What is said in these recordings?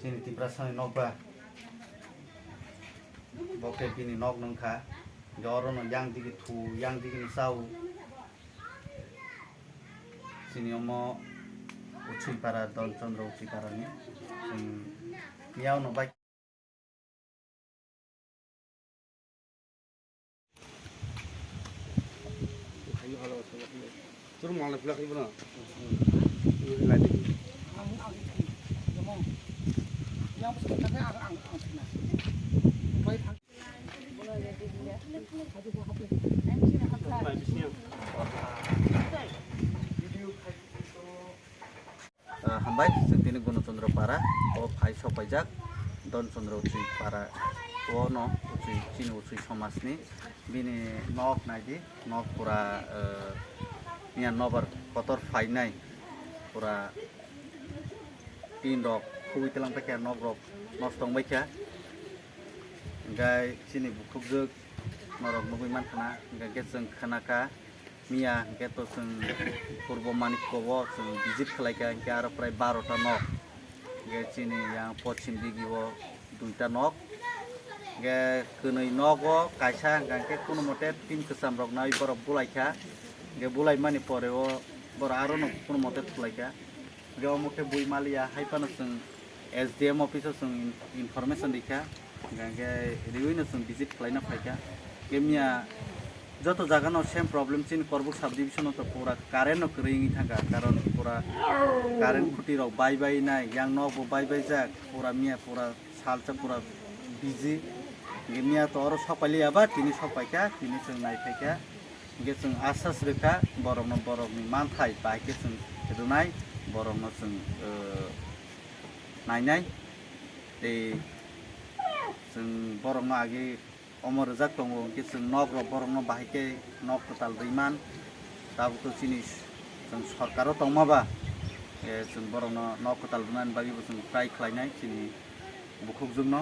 Sini tipra sa nog ba. Boke pini nog nang kha. Joro no yang digi thu yang digi ni sau. Sini omo uchui para don chandra uchui para ni. Sing no মনে हामबाय जों दिनै गणचन्द्र पारा अ phi सफायजाक Dhanchandra उच्रि पारा अ न उच्रि चिनि उच्रि समाजनि बिनि नक नायदि नक पुरा मिया नबर pura tin rok khui telang pa kya nok rok nok tong bai kya gai chini bukhuk jok norok nugui man khana gai ge chung khana ka mia gai to chung purbo manik kobo chung visit khlai ka gai aro prai 12 ta nok gai chini yang pochim digi bo duita nok gai kunoi nok bo kaisa gai ke kuno mote tin kusam rok nai borok bulai kya gai bulai mani pore bo বড় আরও নপুর মতে থলাইকা গাঁও মুখে বই মালিয়া হাইপানো সং S D M অফিসও সং ইনফরমেশন দিকা গাঙ্গে রিউইনো সং ভিজিট খালাইনা ফাইকা গেমিয়া যত জাগানো সেম প্রবলেম চিন করব সাব ডিভিশনও তো পুরা কারেন্টও রিঙি থাকা কারণ পুরা কারেন্ট খুঁটির বাই বাই নাই ইয়াং নব বাই বাই যাক পুরা মিয়া পুরা সালটা পুরা বিজি গেমিয়া তো আরও সপালি আবার তিনি সপাইকা তিনি সঙ্গে নাই ফাইকা गेचुङ आसास रेखा बरमनो बरमनि मानथाय बाइके जों रुनाय बरमनो जों नायनाय ए जों बरमनो आगे अमर जाक दङ गेचुं नग्र बरमनो बाहायके नग्र ताल दैमान दाबोथ' जिनिस जों सरकाराव दंमाबा ए जों बरमनो नग्र ताल रुनायनि बागैबो जों ट्राइ खालायनाय जोंनि बुखुबजोंनो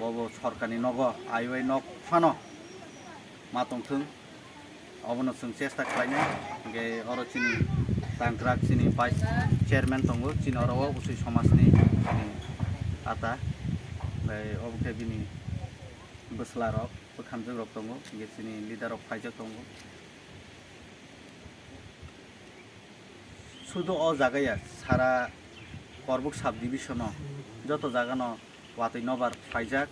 बबो सरकारनि नग आयु आय नग फानो मातंथों दंथों अबनो जों सेस्था खालायनाय गे अर चिनि दांग्राक चिनि भाइस चेयारमेन दङ चिनि अराव उसै समाजनि चिनि आता ओमफ्राय अबखे बिनि बोस्ला रक बोखामजों रक दङ गेसिनि लिडार अफ फाइजाक दङ শুধু অ জায়গায় সারা করবুক সাব ডিভিশন যত জায়গানো ওয়াতৈ নবার ফাইজাক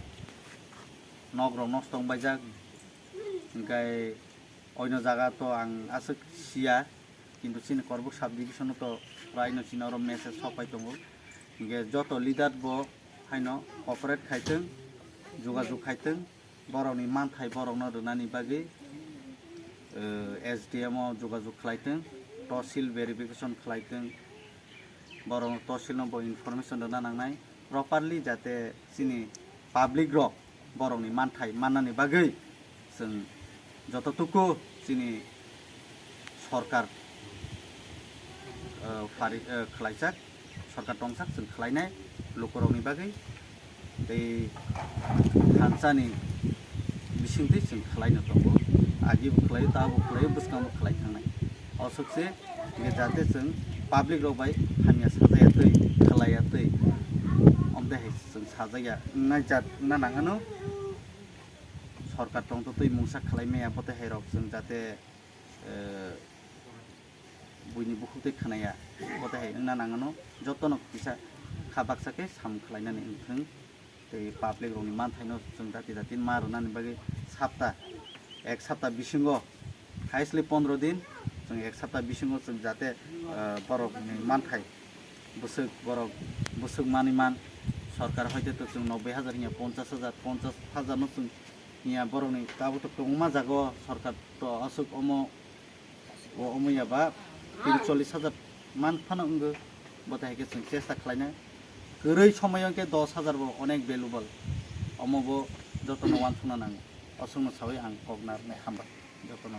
নগ্র নষ্ট বাইজাক ओमफ्राय অন্য জায়গা তো আং আছে সিয়া, কিন্তু চিন করব সাব ডিভিশনও তো প্রায় ন চিন আরও মেসেজ সপাইতম গে যত লিডার ব হাইন অপারেট খাইতেন, যোগাযোগ খাইতেন বরংনি মানথাই বরংন রোনানি বাগে এস ডি এমও যোগাযোগ খাইতেন তহসিল ভেরিফিকেশন খাইতেন বরং তহসিল নম্বর ইনফরমেশন রোনা নাংনাই প্রপারলি যাতে চিনি পাবলিক র বরংনি মানথাই মাননানি বাগে जों যতটুকু जोंनि सरकार फारि खालायजाक सरकार दंसाक जों खालायनाय लकरावनि बागै बै हानसानि बिसिंथि जों खालायनो दङ आगिबो खालायो दाबो खालायो बोसगांबो खालायखांनाय असकसे जाहाथे जों पाब्लिक रावबाय हामिया साजायाखै खालायाखै ओमफ्राय जों साजाया नायजात ना नाङानो सरकार अन्तत मुसा खालामनायाबोथ हेरब जों जाहाथे बयनिबो हुदै खानाया बथाय नानाङानो जतन फैसा खाबाक्साके साम खालायनानै नोंथां दै पाब्लिक रंनि मानथायनो जों जाहाथे जाहाथे मारुनानै बागै साप्ता এক सप्ताह बिसिङ हाइस्टले पन्द्र दिन जों एक सप्ताह बिसिङ जों जाहाथे बरफनि मानथाय बोसोर बरफ बोसोर मानि मान सरकार হয়তো তো जों নব্বই হাজার পঞ্চাশ হাজার পঞ্চাশ হাজারও जों हाजारनो जों हिया बरफनि दाबोथ' गोबां जागौ सरकार तो असुक अम अमयाबा तिन चल्लिस हाजार मान फानांगो बथायके जों चेष्टा खालायनाय गोरै समायावके दस हाजारबो अनेक भेलुबल अमाबो जतन वान सुना नाङो असंनो सावै आं कगनार हामबाय जतन